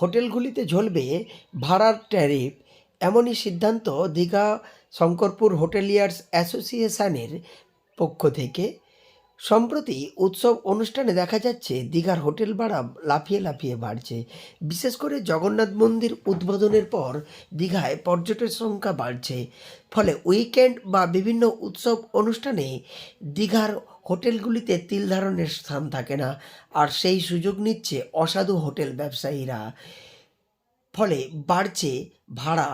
হোটেলগুলিতে ঝলবে ভাড়ার ট্যারিফ। এমনই সিদ্ধান্ত দীঘা শঙ্করপুর হোটেলিয়ার্স অ্যাসোসিয়েশনের পক্ষ থেকে। সম্প্রতি উৎসব অনুষ্ঠানে দেখা যাচ্ছে দীঘার হোটেল ভাড়া লাফিয়ে লাফিয়ে বাড়ছে। বিশেষ করে জগন্নাথ মন্দির উদ্বোধনের পর দীঘায় পর্যটকের সংখ্যা বাড়ছে। ফলে উইকেন্ড বা বিভিন্ন উৎসব অনুষ্ঠানে দীঘার হোটেলগুলিতে তিল ধারণের স্থান থাকে না, আর সেই সুযোগ নিচ্ছে অসাধু হোটেল ব্যবসায়ীরা। ফলে বাড়ছে ভাড়া,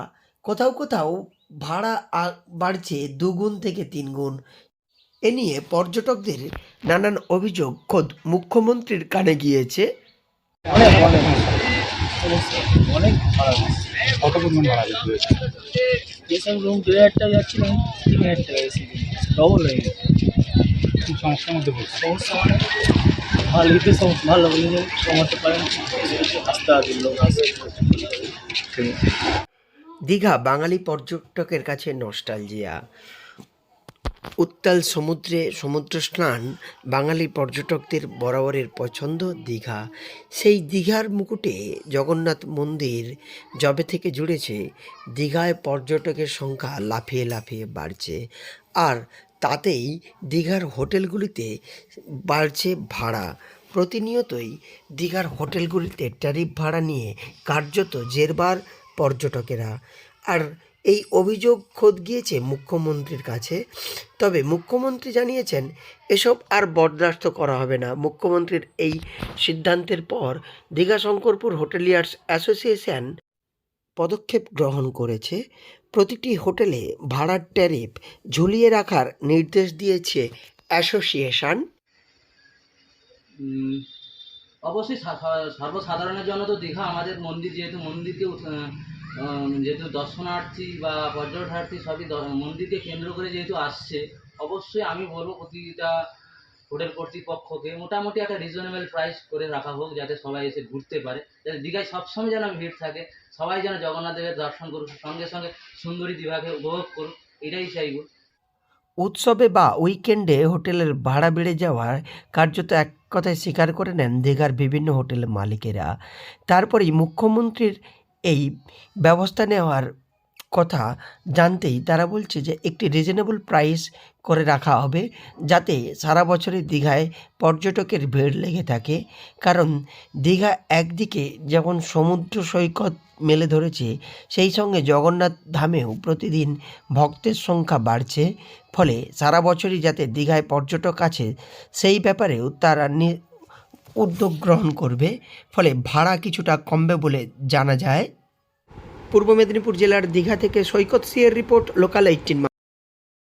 কোথাও কোথাও ভাড়া বাড়ছে দুগুণ থেকে তিন গুণ এ নিয়ে পর্যটকদের নানান অভিযোগ, খোদ মুখ্যমন্ত্রীর কানে গিয়েছে। ডবল হয়ে গেছে। সমস্যার মধ্যে পড়ছে। সমস্যা মানে ভালো বলে কমাতে পারেন আসতে লোক দীঘা বাঙালি পর্যটকের কাছে নস্টালজিয়া উত্তাল সমুদ্রে সমুদ্র স্নান বাঙালি পর্যটকদের বরাবরের পছন্দ দীঘা। সেই দীঘার মুকুটে জগন্নাথ মন্দির যবে থেকে জুড়েছে দীঘায় পর্যটকের সংখ্যা লাফিয়ে লাফিয়ে বাড়ছে। আর তাতেই দীঘার হোটেলগুলিতে বাড়ছে ভাড়া। প্রতিনিয়তই দীঘার হোটেলগুলিতে ট্যারিফ ভাড়া নিয়ে কার্যত জেরবার পর্যটকেরা। আর এই অভিযোগ খোদ গিয়েছে মুখ্যমন্ত্রীর কাছে। তবে মুখ্যমন্ত্রী জানিয়েছেন, এসব আর বরদাস্ত করা হবে না। মুখ্যমন্ত্রীর এই সিদ্ধান্তের পর দীঘা শঙ্করপুর হোটেলিয়ার্স অ্যাসোসিয়েশন পদক্ষেপ গ্রহণ করেছে। প্রতিটি হোটেলে ভাড়ার ট্যারিফ ঝুলিয়ে রাখার নির্দেশ দিয়েছে অ্যাসোসিয়েশন। অবশ্যই সর্বসাধারণের জন্য তো দীঘা আমাদের মন্দির, যেহেতু মন্দিরকে যেহেতু দর্শনার্থী বা পর্যটনার্থী সবই মন্দিরকে কেন্দ্র করে যেহেতু আসছে, অবশ্যই আমি বলব প্রতিটা হোটেল কর্তৃপক্ষকে মোটামুটি একটা রিজনেবল প্রাইস করে রাখা হোক যাতে সবাই এসে ঘুরতে পারে। যাতে দীঘায় সবসময় যেন ভিড় থাকে, সবাই যেন জগন্নাথ দেবের দর্শন করুক, সঙ্গে সঙ্গে সুন্দরী দীঘাকে উপভোগ করুক, এটাই চাইব উৎসবে বা উইকেন্ডে হোটেলের ভাড়া বেড়ে যাওয়ার কার্যত এক কথায় স্বীকার করে নেন দীঘার বিভিন্ন হোটেলের মালিকেরা। তারপরেই মুখ্যমন্ত্রীর এই ব্যবস্থা নেওয়ার কথা জানতেই তারা বলছে যে একটি রিজনেবল প্রাইস করে রাখা হবে যাতে সারা বছরে দীঘায় পর্যটকের ভিড় লেগে থাকে। কারণ দীঘা একদিকে যেমন সমুদ্র সৈকত মেলে ধরেছে, সেই সঙ্গে জগন্নাথ ধামেও প্রতিদিন ভক্তের সংখ্যা বাড়ছে। ফলে সারা বছরই যাতে দীঘায় পর্যটক আছে, সেই ব্যাপারেও তারা উদ্যোগ গ্রহণ করবে। ফলে ভাড়া কিছুটা কমবে বলে জানা যায়। পূর্ব মেদিনীপুর জেলার দীঘা থেকে সৈকত সিয়ের রিপোর্ট লোকাল এইটিন